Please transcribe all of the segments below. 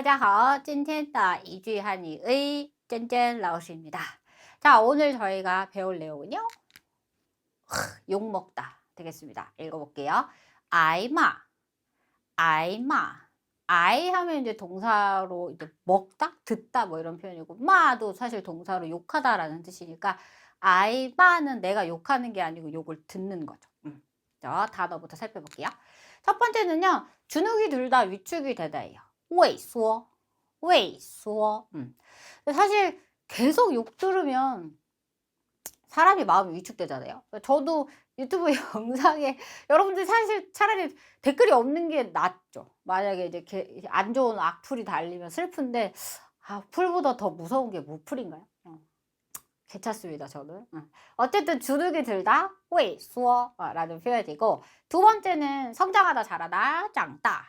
大家好，今天的一句汉语의 짠짠 라오스입니다. 자, 오늘 저희가 배울 내용은요. 욕 먹다 되겠습니다. 읽어볼게요. 아이마, 아이마, 아이 하면 이제 동사로 이제 먹다, 듣다 뭐 이런 표현이고 마도 사실 동사로 욕하다라는 뜻이니까 아이마는 내가 욕하는 게 아니고 욕을 듣는 거죠. 음. 자, 단어부터 살펴볼게요. 첫 번째는요. 주눅이 들다 위축이 되다예요. 畏缩, 畏缩. 음. 근데 사실 계속 욕 들으면 사람이 마음이 위축되잖아요. 저도 유튜브 영상에 여러분들 사실 차라리 댓글이 없는 게 낫죠. 만약에 이제 게- 안 좋은 악플이 달리면 슬픈데 악플보다 더 무서운 게 무플인가요? 어. 괜찮습니다, 저는. 어. 어쨌든 주눅이 들다, 畏缩라는 표현이고 두 번째는 성장하다, 자라다, 장다.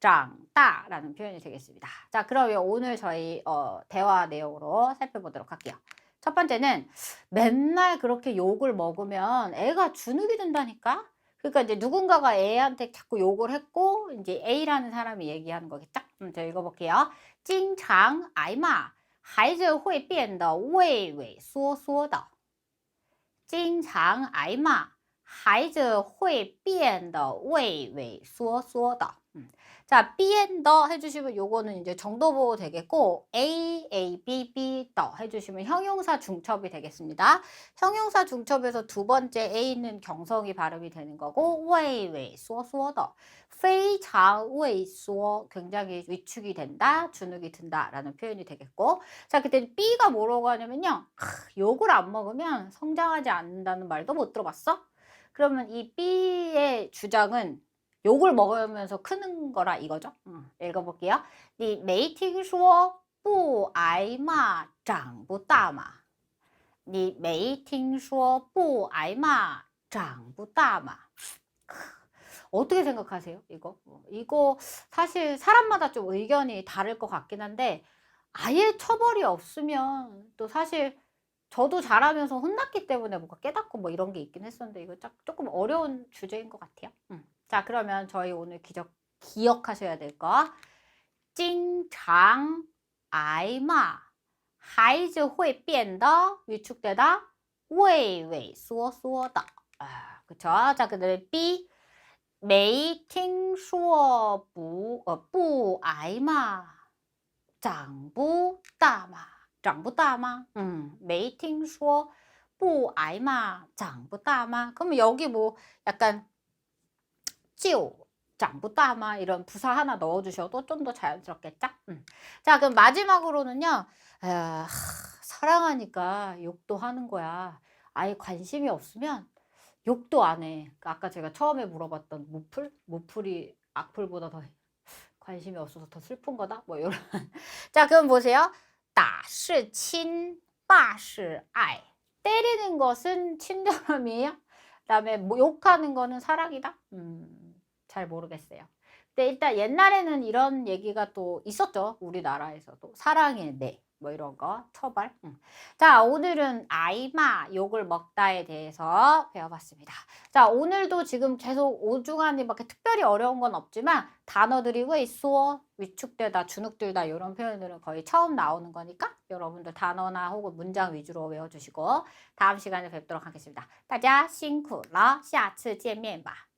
장다라는 표현이 되겠습니다. 자, 그러면 오늘 저희 어, 대화 내용으로 살펴보도록 할게요. 첫 번째는 맨날 그렇게 욕을 먹으면 애가 주눅이 든다니까? 그러니까 이제 누군가가 애한테 자꾸 욕을 했고 이제 A라는 사람이 얘기하는 거겠죠? 음, 저 읽어볼게요. 经常挨骂孩子会变得畏畏缩缩的经常挨骂 孩子会变得畏畏缩缩的 음. 자, B and the 해주시면 요거는 이제 정도보호 되겠고 A, A, B, B, the 해주시면 형용사 중첩이 되겠습니다. 형용사 중첩에서 두 번째 A는 경성이 발음이 되는 거고 畏畏缩缩的非常畏缩굉장히 위축이 된다, 주눅이 든다라는 표현이 되겠고 자, 그때 B가 뭐라고 하냐면요. 크, 욕을 안 먹으면 성장하지 않는다는 말도 못 들어봤어? 그러면 이 B의 주장은 욕을 먹으면서 크는 거라 이거죠. 음, 읽어볼게요. 你没听说不挨骂长不大吗?你没听说不挨骂长不大吗? 어떻게 생각하세요? 이거 어, 이거 사실 사람마다 좀 의견이 다를 것 같긴 한데 아예 처벌이 없으면 또 사실 저도 자라면서 혼났기 때문에 뭔가 깨닫고 뭐 이런 게 있긴 했었는데 이거 짝, 조금 어려운 주제인 것 같아요. 음. 자 그러면 저희 오늘 기적 기억하셔야 될 거. 찡장 아이마 하이즈 회 변더 위축되다 웨이웨이 쏘쏘다 아, 그쵸? 자, 그 다음에 B. 메이 팅쇼 부, 어, 부 아이마 장부 따마 长不大吗? 음, 没听说不挨骂长不大吗? 그러면 여기 뭐 약간 就 장부따마 이런 부사 하나 넣어주셔도 좀 더 자연스럽겠죠? 음. 자 그럼 마지막으로는요 에, 하, 사랑하니까 욕도 하는 거야 아예 관심이 없으면 욕도 안해 그러니까 아까 제가 처음에 물어봤던 무플? 무플이 악플보다 더 관심이 없어서 더 슬픈 거다? 뭐 이런 자 그럼 보세요 打 시, 친, 바시 아이 때리는 것은 친절함이에요? 그다음에 뭐 욕하는 거는 사랑이다? 음, 잘 모르겠어요. 근데 일단 옛날에는 이런 얘기가 또 있었죠. 우리나라에서도 사랑의 네. 뭐 이런 거 처벌. 음. 자 오늘은 아이마 욕을 먹다에 대해서 배워봤습니다. 자 오늘도 지금 계속 오중간에 막 이렇게 특별히 어려운 건 없지만 단어들이 왜 있어 위축되다 주눅들다 이런 표현들은 거의 처음 나오는 거니까 여러분들 단어나 혹은 문장 위주로 외워주시고 다음 시간에 뵙도록 하겠습니다. 大家辛苦了，下次见面吧。